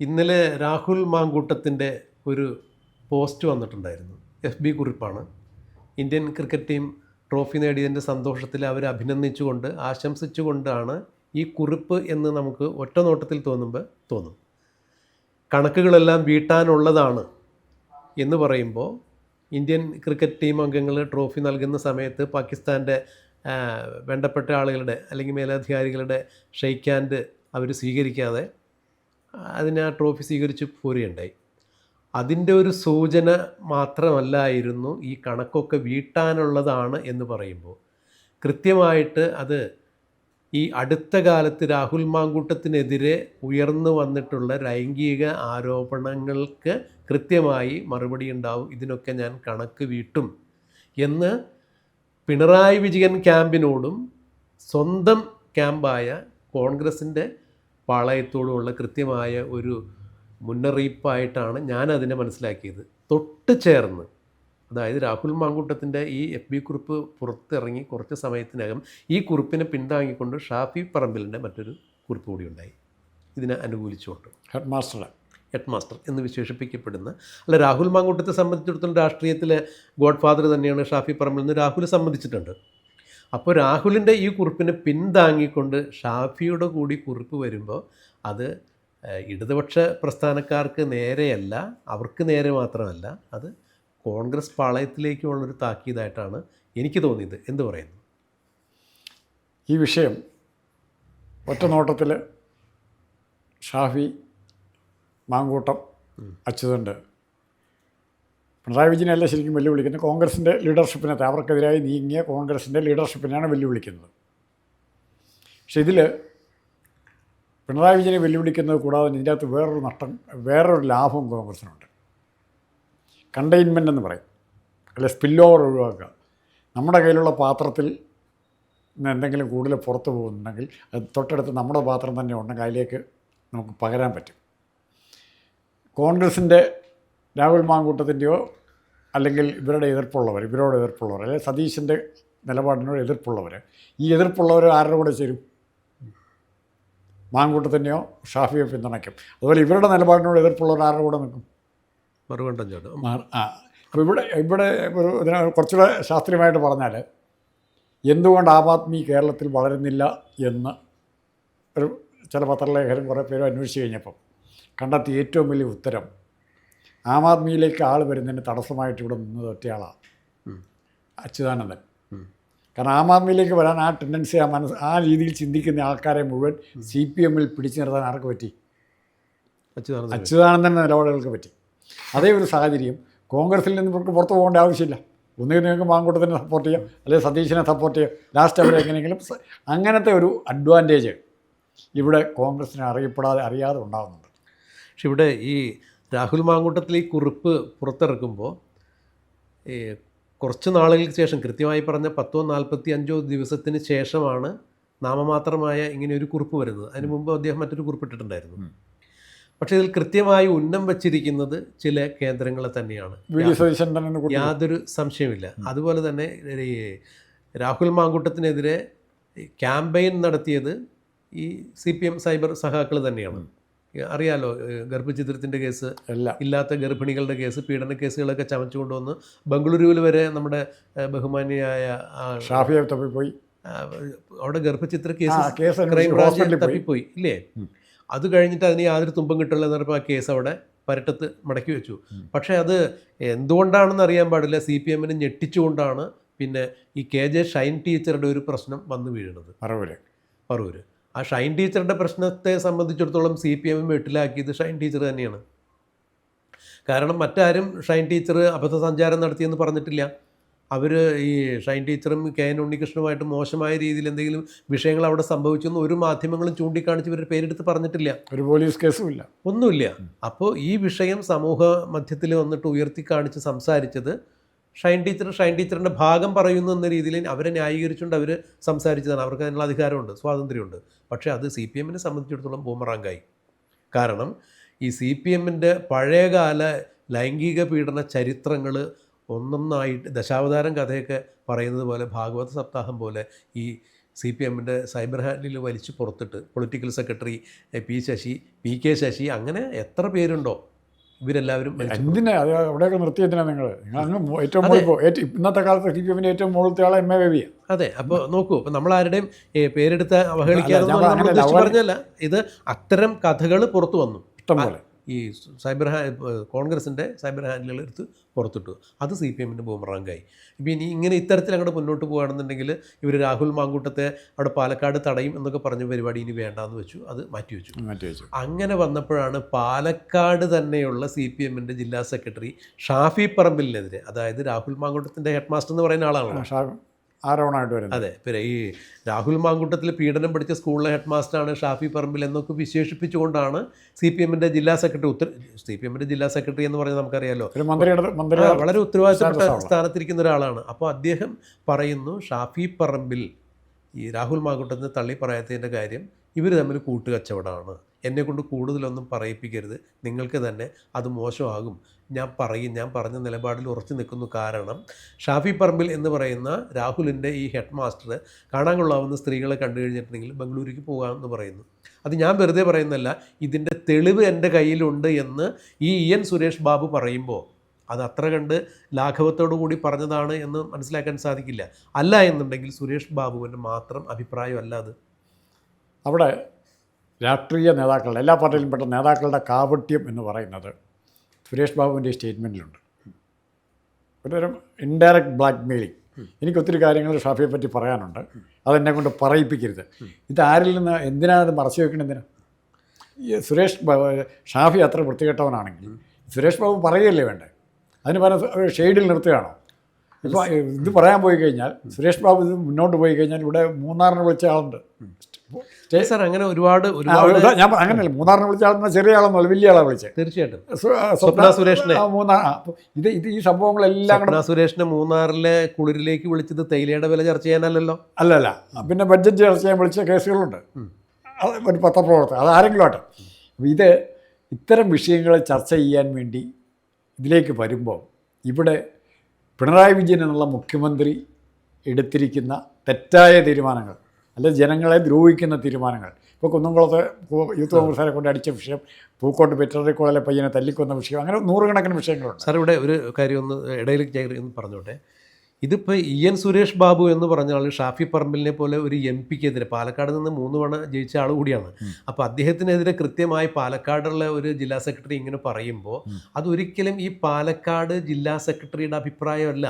ഇന്നലെ രാഹുൽ മാങ്കൂട്ടത്തിന്റെ ഒരു പോസ്റ്റ് വന്നിട്ടുണ്ടായിരുന്നു. എഫ് ബി കുറിപ്പാണ്. ഇന്ത്യൻ ക്രിക്കറ്റ് ടീം ട്രോഫി നേടിയതിന്റെ സന്തോഷത്തിൽ അവർ അഭിനന്ദിച്ചുകൊണ്ട് ആശംസിച്ചുകൊണ്ടാണ് ഈ കുറിപ്പ് എന്ന് നമുക്ക് ഒറ്റ നോട്ടത്തിൽ തോന്നുമ്പോൾ തോന്നും. കണക്കുകളെല്ലാം വീട്ടാനുള്ളതാണ് എന്ന് പറയുമ്പോൾ ഇന്ത്യൻ ക്രിക്കറ്റ് ടീം അംഗങ്ങൾ ട്രോഫി നൽകുന്ന സമയത്ത് പാകിസ്ഥാന്റെ വേണ്ടപ്പെട്ട ആളുകളുടെ അല്ലെങ്കിൽ മേലധികാരികളുടെ ഷെയ്ക്ക് ഹാൻഡ് അവർ സ്വീകരിക്കാതെ അതിനെ ആ ട്രോഫി സ്വീകരിച്ച് പോരുകയുണ്ടായി. അതിന്റെ ഒരു സൂചന മാത്രമല്ലായിരുന്നു ഈ കണക്കൊക്കെ വീട്ടാനുള്ളതാണ് എന്ന് പറയുമ്പോൾ. കൃത്യമായിട്ട് അത് ഈ അടുത്ത കാലത്ത് രാഹുൽ മാങ്കൂട്ടത്തിനെതിരെ ഉയർന്നു വന്നിട്ടുള്ള ലൈംഗിക ആരോപണങ്ങൾക്ക് കൃത്യമായി മറുപടി ഉണ്ടാവും. ഇതിനൊക്കെ ഞാൻ കണക്ക് വീട്ടും എന്ന് പിണറായി വിജയൻ ക്യാമ്പിനോടും സ്വന്തം ക്യാമ്പായ കോൺഗ്രസിന്റെ പാളയത്തോടുമുള്ള കൃത്യമായ ഒരു മുന്നറിയിപ്പായിട്ടാണ് ഞാൻ അതിനെ മനസ്സിലാക്കിയത്. തൊട്ട് ചേർന്ന് അതായത് രാഹുൽ മാങ്കൂട്ടത്തിന്റെ ഈ എഫ് ബി കുറിപ്പ് പുറത്തിറങ്ങി കുറച്ച് സമയത്തിനകം ഈ കുറിപ്പിനെ പിന്താങ്ങിക്കൊണ്ട് ഷാഫി പറമ്പിലിന്റെ മറ്റൊരു കുറിപ്പ് കൂടി ഉണ്ടായി. ഇതിനെ അനുകൂലിച്ചുകൊണ്ട്. ഹെഡ് മാസ്റ്റർ ഹെഡ് മാസ്റ്റർ എന്ന് വിശേഷിപ്പിക്കപ്പെടുന്ന അല്ല രാഹുൽ മാങ്കൂട്ടത്തെ സംബന്ധിച്ചിടത്തോളം രാഷ്ട്രീയത്തിലെ ഗോഡ് ഫാദർ തന്നെയാണ് ഷാഫി പറമ്പിൽ എന്ന് രാഹുൽ സമ്മതിച്ചിട്ടുണ്ട് അപ്പോൾ രാഹുലിന്റെ ഈ കുറിപ്പിനെ പിന്താങ്ങിക്കൊണ്ട് ഷാഫിയുടെ കൂടി കുറിപ്പ് വരുമ്പോൾ അത് ഇടതുപക്ഷ പ്രസ്ഥാനക്കാർക്ക് നേരെയല്ല അവർക്ക് നേരെ മാത്രമല്ല അത് കോൺഗ്രസ് പാളയത്തിലേക്കുള്ളൊരു താക്കീതായിട്ടാണ് എനിക്ക് തോന്നിയത്. എന്ത് പറയുന്നു? ഈ വിഷയം ഒറ്റ നോട്ടത്തിൽ ഷാഫി മാങ്കൂട്ടം അച്യുതണ്ട് പിണറായി വിജയനല്ല ശരിക്കും വെല്ലുവിളിക്കുന്നത്. കോൺഗ്രസിന്റെ ലീഡർഷിപ്പിനെ അവർക്കെതിരായി നീങ്ങിയ കോൺഗ്രസിന്റെ ലീഡർഷിപ്പിനെയാണ് വെല്ലുവിളിക്കുന്നത്. പക്ഷേ ഇതിൽ പിണറായി വിജയനെ വെല്ലുവിളിക്കുന്നത് കൂടാതെ ഇതിന്റെ അകത്ത് വേറൊരു നഷ്ടം വേറൊരു ലാഭവും കോൺഗ്രസിനുണ്ട്. കണ്ടെയ്ൻമെന്റ് എന്ന് പറയും. അല്ലെ സ്പിൽ ഓവർ ഒഴിവാക്കുക. നമ്മുടെ കയ്യിലുള്ള പാത്രത്തിൽ എന്തെങ്കിലും കൂടുതൽ പുറത്തു പോകുന്നുണ്ടെങ്കിൽ അത് തൊട്ടടുത്ത് നമ്മുടെ പാത്രം തന്നെ ഉണ്ടെങ്കിൽ അതിലേക്ക് നമുക്ക് പകരാൻ പറ്റും. കോൺഗ്രസിന്റെ രാഹുൽ മാങ്കൂട്ടത്തിന്റെയോ അല്ലെങ്കിൽ ഇവരുടെ എതിർപ്പുള്ളവർ ഇവരോട് എതിർപ്പുള്ളവർ അല്ലെങ്കിൽ സതീശന്റെ നിലപാടിനോട് എതിർപ്പുള്ളവർ ഈ എതിർപ്പുള്ളവർ ആരുടെ കൂടെ ചേരും? മാങ്കൂട്ടത്തിന്റെയോ ഷാഫിയോ പിന്തുണയ്ക്കും. അതുപോലെ ഇവരുടെ നിലപാടിനോട് എതിർപ്പുള്ളവർ ആരുടെ കൂടെ നിൽക്കും? മറുകണ്ഠം ചേട്ടൻ. ആ. അപ്പോൾ ഇവിടെ ഇവിടെ ഒരു ഇതിനെ കുറച്ചുകൂടെ ശാസ്ത്രീയമായിട്ട് പറഞ്ഞാൽ എന്തുകൊണ്ട് ആം ആദ്മി കേരളത്തിൽ വളരുന്നില്ല എന്ന് ഒരു ചില പത്രലേഖകരും കുറേ പേരും അന്വേഷിച്ച് കഴിഞ്ഞപ്പം കണ്ടെത്തിയ ഏറ്റവും വലിയ ഉത്തരം ആം ആദ്മിയിലേക്ക് ആൾ വരുന്നതിന് തടസ്സമായിട്ട് ഇവിടെ നിന്നത് ഒറ്റയാളാണ്. അച്യുതാനന്ദൻ. കാരണം ആം ആദ്മിയിലേക്ക് വരാൻ ആ ടെൻഡൻസി ആ മനസ്സ് ആ രീതിയിൽ ചിന്തിക്കുന്ന ആൾക്കാരെ മുഴുവൻ സി പി എമ്മിൽ പിടിച്ചു നിർത്താൻ ആർക്ക് പറ്റി? അച്യുതാനന്ദൻ അച്യുതാനന്ദന്റെ നിലപാടുകൾക്ക് പറ്റി. അതേ ഒരു സാഹചര്യം കോൺഗ്രസിൽ നിന്ന് ഇവർക്ക് പുറത്ത് പോകേണ്ട ആവശ്യമില്ല. ഒന്നുകിൽ നിങ്ങൾക്ക് മാങ്കൂട്ടത്തിനെ സപ്പോർട്ട് ചെയ്യാം അല്ലെങ്കിൽ സതീശനെ സപ്പോർട്ട് ചെയ്യാം. ലാസ്റ്റ് അവരെ എങ്ങനെയെങ്കിലും അങ്ങനത്തെ ഒരു അഡ്വാന്റേജ് ഇവിടെ കോൺഗ്രസിനെ അറിയപ്പെടാതെ അറിയാതെ ഉണ്ടാകുന്നുണ്ട് പക്ഷെ ഇവിടെ ഈ രാഹുൽ മാങ്കൂട്ടത്തിൽ ഈ കുറിപ്പ് പുറത്തിറക്കുമ്പോൾ ഈ കുറച്ച് നാളുകൾക്ക് ശേഷം കൃത്യമായി പറഞ്ഞ പത്തോ നാൽപ്പത്തി അഞ്ചോ ദിവസത്തിന് ശേഷമാണ് നാമമാത്രമായ ഇങ്ങനെ ഒരു കുറിപ്പ് വരുന്നത്. അതിന് മുമ്പ് അദ്ദേഹം മറ്റൊരു കുറിപ്പിട്ടിട്ടുണ്ടായിരുന്നു. പക്ഷേ ഇതിൽ കൃത്യമായി ഉന്നം വച്ചിരിക്കുന്നത് ചില കേന്ദ്രങ്ങളെ തന്നെയാണ്. യാതൊരു സംശയമില്ല അതുപോലെ തന്നെ ഈ രാഹുൽ മാങ്കൂട്ടത്തിനെതിരെ ക്യാമ്പയിൻ നടത്തിയത് ഈ സി പി എം സൈബർ സഹാക്കൾ തന്നെയാണ്. അറിയാലോ ഏഹ് ഗർഭചിത്രത്തിന്റെ കേസ് ഇല്ലാത്ത ഗർഭിണികളുടെ കേസ് പീഡന കേസുകളൊക്കെ ചമച്ചു കൊണ്ടുവന്ന് ബംഗളൂരുവിൽ വരെ നമ്മുടെ ബഹുമാനിയായ ഷാഫിയെ തപ്പിപ്പോയി. അവിടെ ഗർഭചിത്ര കേസ് കേസ് ക്രൈം അന്വേഷിച്ച് ബ്രാഞ്ച് പോയി. തപ്പിപ്പോയി ഇല്ലേ. അത് കഴിഞ്ഞിട്ട് അതിന് യാതൊരു തുമ്പം കിട്ടില്ല എന്ന് പറഞ്ഞപ്പോൾ ആ കേസ് അവിടെ പരട്ടത്ത് മടക്കി വെച്ചു. പക്ഷേ അത് എന്തുകൊണ്ടാണെന്ന് അറിയാൻ പാടില്ല സി പി എമ്മിനെ ഞെട്ടിച്ചുകൊണ്ടാണ് പിന്നെ ഈ കെ ജെ ഷൈൻ ടീച്ചറുടെ ഒരു പ്രശ്നം വന്നു വീഴുന്നത് പറവൂര്. പറവൂര്. ആ ഷൈൻ ടീച്ചറുടെ പ്രശ്നത്തെ സംബന്ധിച്ചിടത്തോളം സി പി എമ്മും വെട്ടിലാക്കിയത് ഷൈൻ ടീച്ചർ തന്നെയാണ്. കാരണം മറ്റാരും ഷൈൻ ടീച്ചർ അബദ്ധസഞ്ചാരം നടത്തിയെന്ന് പറഞ്ഞിട്ടില്ല. അവർ ഈ ഷൈൻ ടീച്ചറും കെ എൻ ഉണ്ണികൃഷ്ണനുമായിട്ട് മോശമായ രീതിയിൽ എന്തെങ്കിലും വിഷയങ്ങൾ അവിടെ സംഭവിച്ചെന്ന് ഒരു മാധ്യമങ്ങളും ചൂണ്ടിക്കാണിച്ച് ഇവരുടെ പേരെടുത്ത് പറഞ്ഞിട്ടില്ല. ഒരു പോലീസ് കേസും ഇല്ല. ഒന്നുമില്ല. അപ്പോൾ ഈ വിഷയം സമൂഹ മധ്യത്തിൽ വന്നിട്ട് ഉയർത്തി കാണിച്ച് സംസാരിച്ചത് ഷൈൻ ടീച്ചർ ഷൈൻ ടീച്ചറിന്റെ ഭാഗം പറയുന്നു എന്ന രീതിയിൽ അവരെ ന്യായീകരിച്ചുകൊണ്ട് അവർ സംസാരിച്ചതാണ്. അവർക്ക് അതിനുള്ള അധികാരമുണ്ട് സ്വാതന്ത്ര്യമുണ്ട്. പക്ഷേ അത് സി പി എമ്മിനെ സംബന്ധിച്ചിടത്തോളം ബൂമറാങ്കായി. കാരണം ഈ സി പി എമ്മിന്റെ പഴയകാല ലൈംഗിക പീഡന ചരിത്രങ്ങൾ ഒന്നൊന്നായിട്ട് ദശാവതാരം കഥയൊക്കെ പറയുന്നത് പോലെ ഭാഗവത സപ്താഹം പോലെ ഈ സി പി എമ്മിന്റെ സൈബർ ഹാൻഡിൽ വലിച്ചു പുറത്തിട്ട് political secretary P Sasi P K Sasi അങ്ങനെ എത്ര പേരുണ്ടോ ഇവരെല്ലാവരും എന്തിനാ? അത് അവിടെയൊക്കെ നിർത്തി എന്തിനാ നിങ്ങൾ നിങ്ങൾ അങ്ങ് ഏറ്റവും മുകളിൽ ഇന്നത്തെ കാലത്ത് സി പി എമ്മിന്റെ ഏറ്റവും മുകളിലത്തെ ആളെ എം എ ബേബിയാണ് അതെ അപ്പോൾ നോക്കൂ ഇപ്പം നമ്മൾ ആരുടെയും പേരെടുത്ത് അവർ- പറഞ്ഞല്ല ഇത് അത്തരം കഥകൾ പുറത്തു വന്നു. ഇഷ്ടം പോലെ. ഈ സൈബർ ഹാ കോൺഗ്രസിന്റെ സൈബർ ഹാൻഡിലുകൾ എടുത്ത് പുറത്തിട്ടു. അത് സി പി എമ്മിന്റെ ബൂമറാങ്കായി. ഇപ്പം ഇനി ഇങ്ങനെ ഇത്തരത്തിൽ അങ്ങോട്ട് മുന്നോട്ട് പോകുകയാണെന്നുണ്ടെങ്കിൽ ഇവർ രാഹുൽ മാങ്കൂട്ടത്തെ അവിടെ പാലക്കാട് തടയും എന്നൊക്കെ പറഞ്ഞ പരിപാടി ഇനി വേണ്ടാന്ന് വെച്ചു. അത് മാറ്റി വെച്ചു. മാറ്റി വെച്ചു. അങ്ങനെ വന്നപ്പോഴാണ് പാലക്കാട് തന്നെയുള്ള സി പി എമ്മിന്റെ ജില്ലാ സെക്രട്ടറി ഷാഫി പറമ്പിലിനെതിരെ അതായത് രാഹുൽ മാങ്കൂട്ടത്തിന്റെ ഹെഡ് മാസ്റ്റർ എന്ന് പറയുന്ന ആളാണല്ലോ. ഷാ ആരോണമായിട്ട് വരുന്നത്. അതെ പിന്നെ ഈ രാഹുൽ മാങ്കൂട്ടത്തിൽ പീഡനം പഠിച്ച സ്കൂളിലെ ഹെഡ് മാസ്റ്ററാണ് ഷാഫി പറമ്പിൽ എന്നൊക്കെ വിശേഷിപ്പിച്ചുകൊണ്ടാണ് സി പി എമ്മിന്റെ ജില്ലാ സെക്രട്ടറി ഉത്തര സി പി എമ്മിന്റെ ജില്ലാ സെക്രട്ടറി എന്ന് പറഞ്ഞാൽ നമുക്കറിയാലോ. ആ, വളരെ ഉത്തരവാദിത്തപ്പെട്ട. സ്ഥാനത്തിരിക്കുന്ന ഒരാളാണ്. അപ്പോൾ അദ്ദേഹം പറയുന്നു ഷാഫി പറമ്പിൽ ഈ രാഹുൽ മാങ്കൂട്ടത്തിന് തള്ളി പറയാത്തതിന്റെ കാര്യം ഇവർ തമ്മിൽ കൂട്ടുകച്ചവടമാണ്. എന്നെക്കൊണ്ട് കൂടുതലൊന്നും പറയിപ്പിക്കരുത്. നിങ്ങൾക്ക് തന്നെ അത് മോശമാകും. ഞാൻ പറയും ഞാൻ പറഞ്ഞ നിലപാടിൽ ഉറച്ചു നിൽക്കുന്നു. കാരണം ഷാഫി പറമ്പിൽ എന്ന് പറയുന്ന രാഹുലിന്റെ ഈ ഹെഡ് മാസ്റ്റർ കാണാൻ കൊള്ളാവുന്ന സ്ത്രീകളെ കണ്ടു കഴിഞ്ഞിട്ടുണ്ടെങ്കിൽ ബംഗളൂരുക്ക് പോകാമെന്ന് പറയുന്നു. അത് ഞാൻ വെറുതെ പറയുന്നല്ല ഇതിന്റെ തെളിവ് എന്റെ കയ്യിലുണ്ട് എന്ന് ഈ ഇ എൻ സുരേഷ് ബാബു പറയുമ്പോൾ അത് അത്ര കണ്ട് ലാഘവത്തോടു കൂടി പറഞ്ഞതാണ് എന്ന് മനസ്സിലാക്കാൻ സാധിക്കില്ല. അല്ല എന്നുണ്ടെങ്കിൽ സുരേഷ് ബാബുവിന്റെ മാത്രം അഭിപ്രായമല്ല അത്. അവിടെ രാഷ്ട്രീയ നേതാക്കളുടെ എല്ലാ പാർട്ടിയിലും പെട്ട നേതാക്കളുടെ കാപട്യം എന്ന് പറയുന്നത് സുരേഷ് ബാബുവിന്റെ സ്റ്റേറ്റ്മെന്റിലുണ്ട്. ഒരുതരം ഇൻഡയറക്റ്റ് ബ്ലാക്ക് മെയിലിംഗ് എനിക്ക് ഒത്തിരി കാര്യങ്ങൾ ഷാഫിയെ പറ്റി പറയാനുണ്ട്. അതെന്നെ കൊണ്ട് പറയിപ്പിക്കരുത്. ഇത് ആരിൽ നിന്ന് എന്തിനാണ് അത് മറച്ചു വെക്കണെന്തിനാ സുരേഷ് ഷാഫി അത്ര വൃത്തികെട്ടവനാണെങ്കിൽ സുരേഷ് ബാബു പറയുകയല്ലേ വേണ്ടേ? അതിന് പറഞ്ഞ ഷെയ്ഡിൽ നിർത്തുകയാണോ? ഇപ്പോൾ ഇത് പറയാൻ പോയി കഴിഞ്ഞാൽ സുരേഷ് ബാബു ഇത് മുന്നോട്ട് പോയി കഴിഞ്ഞാൽ ഇവിടെ മൂന്നാറിന് വിളിച്ച ആളുണ്ട്. സ്റ്റേ- സാർ അങ്ങനെ ഒരുപാട് ഞാൻ അങ്ങനെയല്ല. മൂന്നാറിനെ വിളിച്ച ആളെന്ന് ചെറിയ ആളൊന്നുമല്ല വലിയ ആളെ വിളിച്ചത് തീർച്ചയായിട്ടും. സ്വപ്ന സുരേഷിനെ. മൂന്നാർ ഇത് ഇത് ഈ സംഭവങ്ങളെല്ലാം കൂടെ സ്വപ്ന സുരേഷിനെ മൂന്നാറിലെ കുളിരിലേക്ക് വിളിച്ചത് തേയിലയുടെ വില ചർച്ച ചെയ്യാനല്ലല്ലോ? അല്ലല്ല. പിന്നെ ബഡ്ജറ്റ് ചർച്ച ചെയ്യാൻ വിളിച്ച കേസുകളുണ്ട്. അത് ഒരു പത്രപ്രവർത്തകർ അത് ആരെങ്കിലും ആട്ടെ ഇത് ഇത്തരം വിഷയങ്ങളെ ചർച്ച ചെയ്യാൻ വേണ്ടി ഇതിലേക്ക് വരുമ്പോൾ ഇവിടെ പിണറായി വിജയൻ എന്നുള്ള മുഖ്യമന്ത്രി എടുത്തിരിക്കുന്ന തെറ്റായ തീരുമാനങ്ങൾ അല്ലെ ജനങ്ങളെ ദ്രോഹിക്കുന്ന തീരുമാനങ്ങൾ. ഇപ്പോൾ കുന്നംകുളത്ത് യൂത്ത് കോൺഗ്രസ്സുകാരെ കൊണ്ട് അടിച്ച വിഷയം പൂക്കോട്ട് കോളേജിലെ പയ്യനെ തല്ലിക്കൊന്ന വിഷയം അങ്ങനെ നൂറുകണക്കിന് വിഷയങ്ങളുണ്ട്. സാർ ഇവിടെ ഒരു കാര്യം ഒന്ന് ഇടയിൽ ഞാൻ പറഞ്ഞോട്ടെ. ഇതിപ്പോൾ ഇ എൻ സുരേഷ് ബാബു എന്ന് പറഞ്ഞ ആൾ ഷാഫി പറമ്പിലിനെ പോലെ ഒരു എം പിക്കെതിരെ പാലക്കാട് നിന്ന് മൂന്ന് തവണ ജയിച്ച ആൾ കൂടിയാണ്. അപ്പോൾ അദ്ദേഹത്തിനെതിരെ കൃത്യമായി പാലക്കാടുള്ള ഒരു ജില്ലാ സെക്രട്ടറി ഇങ്ങനെ പറയുമ്പോൾ അതൊരിക്കലും ഈ പാലക്കാട് ജില്ലാ സെക്രട്ടറിയുടെ അഭിപ്രായമല്ല.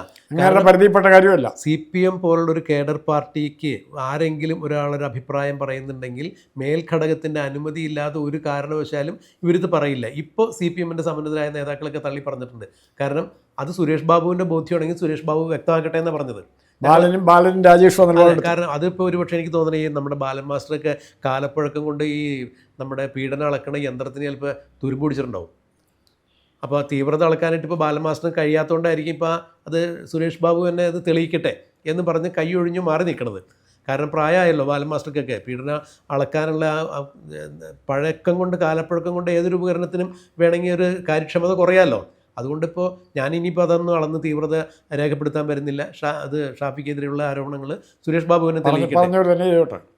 പരിധിപ്പെട്ട കാര്യമല്ല. സി പി എം പോലുള്ള ഒരു കേഡർ പാർട്ടിക്ക് ആരെങ്കിലും ഒരാളൊരു അഭിപ്രായം പറയുന്നുണ്ടെങ്കിൽ മേൽഘടകത്തിന്റെ അനുമതി ഇല്ലാതെ ഒരു കാരണവശാലും ഇവരിത് പറയില്ല. ഇപ്പോൾ സി പി എമ്മിന്റെ സമ്മന്നതരായ നേതാക്കളൊക്കെ തള്ളി പറഞ്ഞിട്ടുണ്ട്. കാരണം അത് സുരേഷ് ബാബുവിന്റെ ബോധ്യമാണെങ്കിൽ സുരേഷ് ബാബു വ്യക്തമാക്കട്ടെ എന്ന് പറഞ്ഞത്. ബാലനും ബാലനും രാജേഷ് കാരണം അതിപ്പോൾ ഒരു പക്ഷേ എനിക്ക് തോന്നുന്നത് ഈ നമ്മുടെ ബാലൻ മാസ്റ്ററൊക്കെ കാലപ്പഴക്കം കൊണ്ട് ഈ നമ്മുടെ പീഡനം അളക്കണ യന്ത്രത്തിന് ചിലപ്പോൾ തുരുമ്പ് പിടിച്ചിട്ടുണ്ടാവും. അപ്പോൾ തീവ്രത അളക്കാനായിട്ട് ഇപ്പോൾ ബാലൻ മാസ്റ്ററിന് കഴിയാത്തതുകൊണ്ടായിരിക്കും ഇപ്പോൾ അത് സുരേഷ് ബാബു തന്നെ അത് തെളിയിക്കട്ടെ എന്ന് പറഞ്ഞ് കൈ ഒഴിഞ്ഞു മാറി നിൽക്കണത് കാരണം പ്രായമായല്ലോ ബാലൻ മാസ്റ്റർക്കൊക്കെ. പീഡന അളക്കാനുള്ള പഴക്കം കൊണ്ട് കാലപ്പഴക്കം കൊണ്ട് ഏതൊരു ഉപകരണത്തിനും വേണമെങ്കിൽ ഒരു കാര്യക്ഷമത കുറയാമല്ലോ അതുകൊണ്ടിപ്പോൾ ഞാൻ ഇനിയിപ്പോൾ അതൊന്നും അളന്ന് തീവ്രത രേഖപ്പെടുത്താൻ വരുന്നില്ല. ഷാ അത് ഷാഫിക്കെതിരെയുള്ള ആരോപണങ്ങൾ സുരേഷ് ബാബുവിനെ തെളിയിക്കട്ടെ.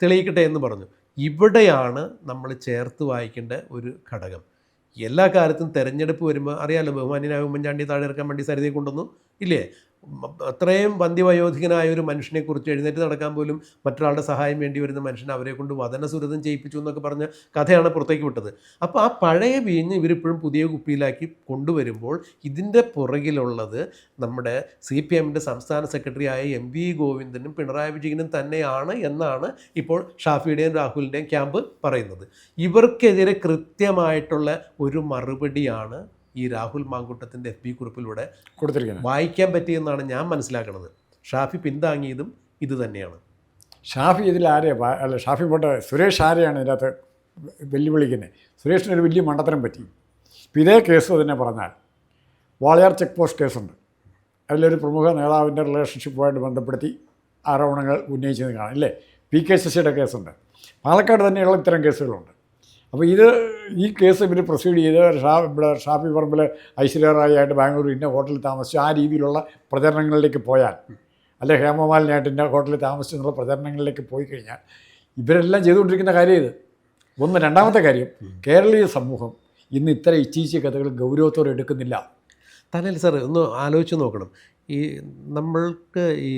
തെളിയിക്കട്ടെ എന്ന് പറഞ്ഞു. ഇവിടെയാണ് നമ്മൾ ചേർത്ത് വായിക്കേണ്ട ഒരു ഘടകം. എല്ലാ കാലത്തും തെരഞ്ഞെടുപ്പ് വരുമ്പോൾ അറിയാലോ ബഹുമാന്യനായ ഉമ്മൻചാണ്ടി താഴെ ഇറക്കാൻ വേണ്ടി സരിതയെ കൊണ്ടുവന്നു ഇല്ലേ? അത്രയും വന്ധ്യവയോധികനായ ഒരു മനുഷ്യനെ കുറിച്ച് എഴുന്നേറ്റ് നടക്കാൻ പോലും മറ്റൊരാളുടെ സഹായം വേണ്ടി വരുന്ന മനുഷ്യൻ അവരെ കൊണ്ട് വതനസുരതം ചെയ്യിപ്പിച്ചു എന്നൊക്കെ പറഞ്ഞ കഥയാണ് പുറത്തേക്ക് വിട്ടത്. അപ്പോൾ ആ പഴയ വീഞ്ഞ് ഇവരിപ്പോഴും പുതിയ കുപ്പിയിലാക്കി കൊണ്ടുവരുമ്പോൾ ഇതിന്റെ പുറകിലുള്ളത് നമ്മുടെ സി പി എമ്മിന്റെ സംസ്ഥാന സെക്രട്ടറിയായ എം വി ഗോവിന്ദനും പിണറായി വിജയനും തന്നെയാണ് എന്നാണ് ഇപ്പോൾ ഷാഫിയുടെയും രാഹുലിന്റെയും ക്യാമ്പ് പറയുന്നത്. ഇവർക്കെതിരെ കൃത്യമായിട്ടുള്ള ഒരു മറുപടിയാണ് ഈ രാഹുൽ മാങ്കുട്ടത്തിന്റെ എഫ് ബി കുറിപ്പിലൂടെ കൊടുത്തിരിക്കുന്നത്. വായിക്കാൻ പറ്റിയെന്നാണ് ഞാൻ മനസ്സിലാക്കുന്നത് ഷാഫി പിന്താങ്ങിയതും ഇത് തന്നെയാണ്. ഷാഫി ഇതിൽ ആരെയാണ് അല്ല ഷാഫി പോട്ടെ. സുരേഷ് ആരെയാണ് ഇതിനകത്ത് വെല്ലുവിളിക്കുന്നത്? സുരേഷിന് ഒരു വലിയ മണ്ടത്തരം പറ്റി. ഇപ്പം ഇതേ കേസ് തന്നെ പറഞ്ഞാൽ വാളയാർ ചെക്ക് പോസ്റ്റ് കേസുണ്ട്. അതിലൊരു പ്രമുഖ നേതാവിന്റെ റിലേഷൻഷിപ്പുമായിട്ട് ബന്ധപ്പെടുത്തി ആരോപണങ്ങൾ ഉന്നയിച്ചത് കാണാം. അല്ലേ പി കെ ശശിയുടെ കേസുണ്ട്. പാലക്കാട് തന്നെയുള്ള ഇത്തരം കേസുകളുണ്ട്. അപ്പോൾ ഇത് ഈ കേസ് ഇവർ പ്രൊസീഡ് ചെയ്ത് ഷാ ഇവിടെ ഷാഫി പറമ്പിൽ ഐശ്വര്യറായിട്ട് ബാംഗ്ലൂർ ഇന്ന ഹോട്ടലിൽ താമസിച്ച്. ആ രീതിയിലുള്ള പ്രചരണങ്ങളിലേക്ക് പോയാൽ അല്ലെ ഹേമമാലിനായിട്ട് ഇന്ന ഹോട്ടലിൽ താമസിച്ചു എന്നുള്ള പ്രചരണങ്ങളിലേക്ക് പോയി കഴിഞ്ഞാൽ ഇവരെല്ലാം ചെയ്തുകൊണ്ടിരിക്കുന്ന കാര്യം ഇത്. ഒന്ന് രണ്ടാമത്തെ കാര്യം കേരളീയ സമൂഹം ഇന്ന് ഇത്ര ഇച്ചീച്ച കഥകൾ ഗൗരവത്തോടെ എടുക്കുന്നില്ല. തലയിൽ സാർ ഒന്ന് ആലോചിച്ച് നോക്കണം. ഈ നമ്മൾക്ക് ഈ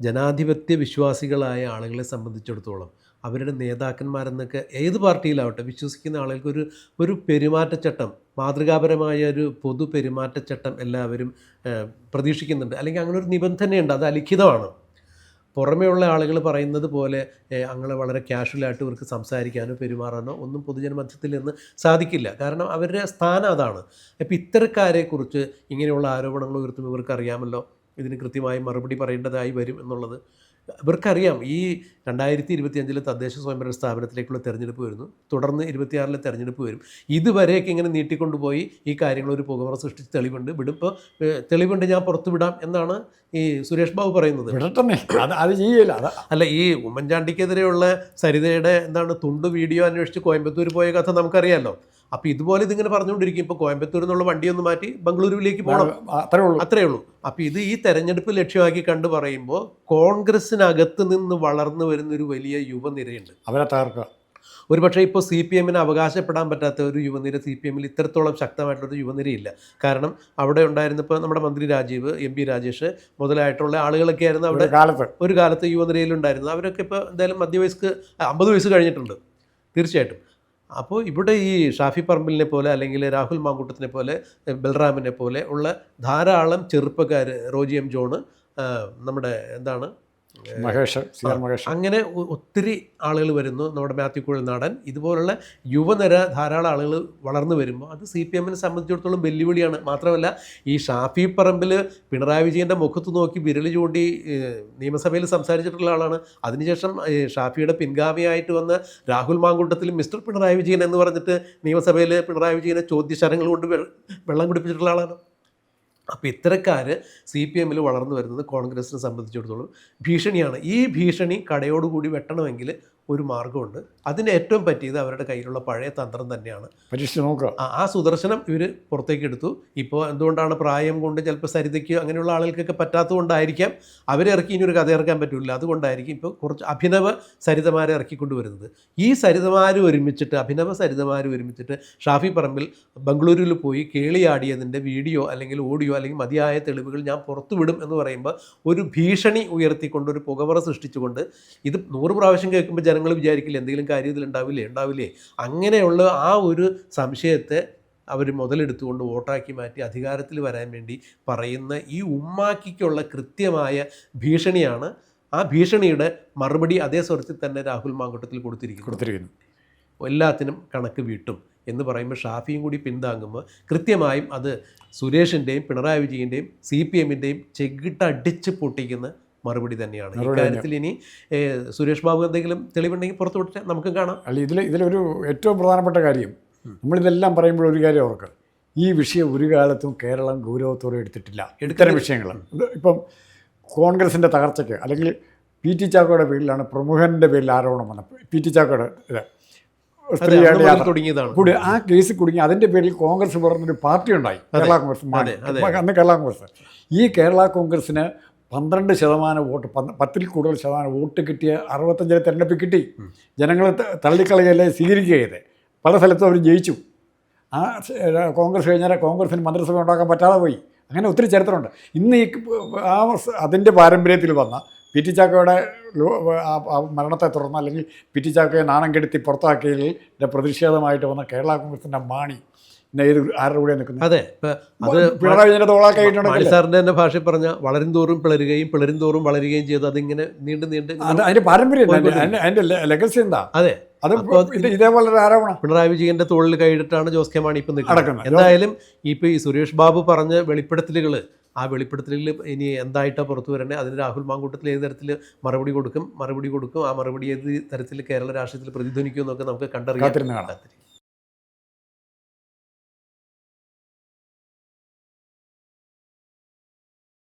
ജനാധിപത്യ വിശ്വാസികളായ ആളുകളെ സംബന്ധിച്ചിടത്തോളം അവരുടെ നേതാക്കന്മാരെന്നൊക്കെ ഏത് പാർട്ടിയിലാവട്ടെ വിശ്വസിക്കുന്ന ആളുകൾക്ക് ഒരു ഒരു പെരുമാറ്റച്ചട്ടം മാതൃകാപരമായ ഒരു പൊതു പെരുമാറ്റച്ചട്ടം എല്ലാവരും പ്രതീക്ഷിക്കുന്നുണ്ട്. അല്ലെങ്കിൽ അങ്ങനെ ഒരു നിബന്ധനയുണ്ട് അത് അലിഖിതമാണ്. പുറമേയുള്ള ആളുകൾ പറയുന്നത് പോലെ അങ്ങനെ വളരെ കാഷ്വലായിട്ട് ഇവർക്ക് സംസാരിക്കാനോ പെരുമാറാനോ ഒന്നും പൊതുജനമധ്യത്തിൽ നിന്ന് സാധിക്കില്ല. കാരണം അവരുടെ സ്ഥാനം അതാണ്. അപ്പോൾ ഇത്തരക്കാരെക്കുറിച്ച് ഇങ്ങനെയുള്ള ആരോപണങ്ങൾ ഉയർത്തുമ്പോൾ ഇവർക്ക് അറിയാമല്ലോ ഇതിന് കൃത്യമായി മറുപടി പറയേണ്ടതായി വരും എന്നുള്ളത്. ഇവർക്കറിയാം ഈ രണ്ടായിരത്തി ഇരുപത്തി അഞ്ചിലെ തദ്ദേശ സ്വയംഭരണ സ്ഥാപനത്തിലേക്കുള്ള തെരഞ്ഞെടുപ്പ് വരുന്നു. തുടർന്ന് ഇരുപത്തിയാറിലെ തെരഞ്ഞെടുപ്പ് വരും. ഇതുവരെയൊക്കെ ഇങ്ങനെ നീട്ടിക്കൊണ്ടുപോയി ഈ കാര്യങ്ങൾ ഒരു പുകമറ സൃഷ്ടിച്ച് തെളിവുണ്ട്. വിടുമ്പോൾ തെളിവുണ്ട് ഞാൻ പുറത്തു വിടാം എന്നാണ് ഈ സുരേഷ് ബാബു പറയുന്നത്. അത് ചെയ്യില്ല. അല്ല ഈ ഉമ്മൻചാണ്ടിക്കെതിരെയുള്ള സരിതയുടെ എന്താണ് തുണ്ട് വീഡിയോ അന്വേഷിച്ച് കോയമ്പത്തൂർ പോയ കഥ നമുക്കറിയാമല്ലോ അപ്പോൾ ഇതുപോലെ ഇതിങ്ങനെ പറഞ്ഞുകൊണ്ടിരിക്കും. ഇപ്പോൾ കോയമ്പത്തൂർ നിന്നുള്ള വണ്ടിയൊന്ന് മാറ്റി ബംഗളൂരുവിലേക്ക് പോകണം അത്രേ ഉള്ളൂ. അത്രേ ഉള്ളൂ. അപ്പോൾ ഇത് ഈ തെരഞ്ഞെടുപ്പ് ലക്ഷ്യമാക്കി കണ്ട് പറയുമ്പോൾ കോൺഗ്രസിനകത്ത് നിന്ന് വളർന്നു വരുന്ന ഒരു വലിയ യുവനിരയുണ്ട്. അവരെ തകർക്കുക ഒരുപക്ഷെ ഇപ്പോൾ സി പി എമ്മിന് അവകാശപ്പെടാൻ പറ്റാത്ത ഒരു യുവനിര സി പി എമ്മിൽ ഇത്രത്തോളം ശക്തമായിട്ടുള്ളൊരു യുവനിരയില്ല. കാരണം അവിടെ ഉണ്ടായിരുന്നപ്പോൾ നമ്മുടെ മന്ത്രി രാജീവ് എം പി രാജേഷ് മുതലായിട്ടുള്ള ആളുകളൊക്കെ ആയിരുന്നു അവിടെ ഒരു കാലത്ത്. ഒരു കാലത്ത് യുവനിരയിലുണ്ടായിരുന്നു അവരൊക്കെ ഇപ്പോൾ എന്തായാലും മധ്യവയസ്ക്ക് അമ്പത് വയസ്സ് കഴിഞ്ഞിട്ടുണ്ട്. തീർച്ചയായിട്ടും. അപ്പോൾ ഇവിടെ ഈ ഷാഫി പറമ്പിലിനെ പോലെ അല്ലെങ്കിൽ രാഹുൽ മാങ്കൂട്ടത്തിനെ പോലെ ബൽറാമിനെ പോലെ ഉള്ള ധാരാളം ചെറുപ്പക്കാർ റോജി എം ജോണ് നമ്മുടെ എന്താണ് മഹേഷ് സി ആർ മഹേഷ്. അങ്ങനെ ഒത്തിരി ആളുകൾ വരുന്നു നമ്മുടെ മാത്യു കുഴൽനാടൻ. ഇതുപോലുള്ള യുവനിര ധാരാളം ആളുകൾ വളർന്നു വരുമ്പോൾ അത് സി പി എമ്മിനെ സംബന്ധിച്ചിടത്തോളം വെല്ലുവിളിയാണ്. മാത്രമല്ല ഈ ഷാഫി പറമ്പിൽ പിണറായി വിജയന്റെ മുഖത്ത് നോക്കി വിരൽ ചൂണ്ടി നിയമസഭയിൽ സംസാരിച്ചിട്ടുള്ള ആളാണ്. അതിനുശേഷം ഷാഫിയുടെ പിൻഗാമിയായിട്ട് വന്ന രാഹുൽ മാങ്കൂട്ടത്തിൽ മിസ്റ്റർ പിണറായി വിജയൻ എന്ന് പറഞ്ഞിട്ട് നിയമസഭയിൽ പിണറായി വിജയനെ ചോദ്യശരങ്ങൾ കൊണ്ട് വെള്ളം കുടിപ്പിച്ചിട്ടുള്ള ആളാണ്. അപ്പോൾ ഇത്തരക്കാർ സി പി എമ്മിൽ വളർന്നു വരുന്നത് കോൺഗ്രസിനെ സംബന്ധിച്ചിടത്തോളം ഭീഷണിയാണ്. ഈ ഭീഷണി കടയോടുകൂടി വെട്ടണമെങ്കിൽ ഒരു മാർഗമുണ്ട് അതിന് ഏറ്റവും പറ്റിയത് അവരുടെ കയ്യിലുള്ള പഴയ തന്ത്രം തന്നെയാണ്. പരീക്ഷിച്ച് ആ സുദർശനം ഇവർ പുറത്തേക്ക് എടുത്തു. ഇപ്പോൾ എന്തുകൊണ്ടാണ് പ്രായം കൊണ്ട് ചിലപ്പോൾ സരിതയ്ക്ക് അങ്ങനെയുള്ള ആളുകൾക്കൊക്കെ പറ്റാത്തതുകൊണ്ടായിരിക്കാം അവരെ ഇറക്കി ഇനി ഒരു കഥ ഇറക്കാൻ പറ്റില്ല അതുകൊണ്ടായിരിക്കും ഇപ്പോൾ കുറച്ച് അഭിനവ സരിതമാരെ ഇറക്കിക്കൊണ്ടുവരുന്നത് ഈ സരിതമാർ ഒരുമിച്ചിട്ട് അഭിനവ സരിതമാർ ഒരുമിച്ചിട്ട് ഷാഫി പറമ്പിൽ ബംഗളൂരുവിൽ പോയി കേളിയാടിയതിന്റെ വീഡിയോ അല്ലെങ്കിൽ ഓഡിയോ അല്ലെങ്കിൽ മതിയായ തെളിവുകൾ ഞാൻ പുറത്തുവിടും എന്ന് പറയുമ്പോൾ ഒരു ഭീഷണി ഉയർത്തിക്കൊണ്ട് ഒരു പുകവറ സൃഷ്ടിച്ചുകൊണ്ട് ഇത് നൂറ് പ്രാവശ്യം കേൾക്കുമ്പോൾ ജനങ്ങൾ വിചാരിക്കില്ല എന്തെങ്കിലും കാര്യം ഇതിലുണ്ടാവില്ലേ ഉണ്ടാവില്ലേ? അങ്ങനെയുള്ള ആ ഒരു സംശയത്തെ അവർ മുതലെടുത്തുകൊണ്ട് വോട്ടാക്കി മാറ്റി അധികാരത്തിൽ വരാൻ വേണ്ടി പറയുന്ന ഈ ഉമ്മാക്കിക്കുള്ള കൃത്യമായ ഭീഷണിയാണ് ആ ഭീഷണിയുടെ മറുപടി അതേ സ്വരത്തിൽ തന്നെ രാഹുൽ മാങ്കൂട്ടത്തിൽ കൊടുത്തിരിക്കുന്നു. കൊടുത്തിരിക്കുന്നു. എല്ലാത്തിനും കണക്ക് വീട്ടും എന്ന് പറയുമ്പോൾ ഷാഫിയും കൂടി പിന്താങ്ങുമ്പോൾ കൃത്യമായും അത് സുരേഷിന്റെയും പിണറായി വിജയന്റെയും സി പി എമ്മിന്റെയും ചെകിട്ടടിച്ച് പൊട്ടിക്കുന്ന മറുപടി തന്നെയാണ്. ഈ ഇക്കാര്യത്തിൽ ഇനി സുരേഷ് ബാബു എന്തെങ്കിലും തെളിവുണ്ടെങ്കിൽ പുറത്തു വിട്ടിട്ട് നമുക്ക് കാണാം. അല്ല ഇതിൽ ഇതിലൊരു ഏറ്റവും പ്രധാനപ്പെട്ട കാര്യം നമ്മളിതെല്ലാം പറയുമ്പോൾ ഒരു കാര്യം ഓർക്കുക. ഈ വിഷയം ഒരു കാലത്തും കേരളം ഗൗരവത്തോടെ എടുത്തിട്ടില്ല. ഇത്തരം വിഷയങ്ങൾ ഇപ്പം കോൺഗ്രസിന്റെ തകർച്ചയ്ക്ക് അല്ലെങ്കിൽ പി ടി ചാക്കോയുടെ പേരിലാണ് പ്രമുഖന്റെ പേരിൽ ആരോപണം വന്നത്. പി ടി ചാക്കോയുടെ ഇത് കൂടി ആ കേസ് കുടുങ്ങി അതിന്റെ പേരിൽ കോൺഗ്രസ് പറഞ്ഞൊരു പാർട്ടി ഉണ്ടായി കേരള കോൺഗ്രസ്. അന്ന് കേരള കോൺഗ്രസ്. ഈ കേരള കോൺഗ്രസ്സിന് പന്ത്രണ്ട് ശതമാനം വോട്ട് പത്തിൽ കൂടുതൽ ശതമാനം വോട്ട് കിട്ടിയ അറുപത്തഞ്ചിലെ തെരഞ്ഞെടുപ്പിൽ കിട്ടി. ജനങ്ങളെ തള്ളിക്കളയല്ലേ സ്വീകരിക്കുകയത് പല സ്ഥലത്തും അവർ ജയിച്ചു. ആ കോൺഗ്രസ് കഴിഞ്ഞാൽ കോൺഗ്രസിന് മന്ത്രിസഭ ഉണ്ടാക്കാൻ പറ്റാതെ പോയി. അങ്ങനെ ഒത്തിരി ചരിത്രമുണ്ട്. ഇന്ന് ഈ ആ അതിന്റെ പാരമ്പര്യത്തിൽ വന്ന പി ടി ചാക്കോയുടെ മരണത്തെ തുടർന്ന് അല്ലെങ്കിൽ പി ടി ചാക്കോയെ നാണം കെടുത്തി പുറത്താക്കിയതിന്റെ പ്രതിഷേധമായിട്ട് വന്ന കേരള കോൺഗ്രസിന്റെ മാണി ഇന്ന് ഏത് ആരുടെ കൂടെ നിൽക്കുന്നത്? അതെ. അത് പിണറായി വിജയന്റെ തന്നെ ഭാഷ പറഞ്ഞ വളരും തോറും പിളരുകയും പിളരും തോറും വളരുകയും ചെയ്ത് അതിങ്ങനെ നീണ്ടു നീണ്ട് ഇങ്ങനെ അത് അതിന്റെ പാരമ്പര്യം അതിന്റെ അതിന്റെ ലെഗസി എന്താ? അതെ. അത് ഇതേപോലെ ആരോപണം പിണറായി വിജയന്റെ തോളിൽ കൈയിട്ടിട്ടാണ് ജോസ് കെ മാണി ഇപ്പം നിൽക്കുന്നത്. എന്തായാലും ഇപ്പൊ ഈ സുരേഷ് ബാബു പറഞ്ഞ വെളിപ്പെടുത്തലുകൾ ആ വെളിപ്പെടുത്തലിൽ ഇനി എന്തായിട്ടാണ് പുറത്തു വരണേ അതിന് രാഹുൽ മാങ്കൂട്ടത്തിൽ ഏത് തരത്തിൽ മറുപടി കൊടുക്കും? മറുപടി കൊടുക്കും. ആ മറുപടി ഏത് തരത്തിൽ കേരള രാഷ്ട്രീയത്തിൽ പ്രതിധ്വനിക്കും എന്നൊക്കെ നമുക്ക് കണ്ടറിയാം.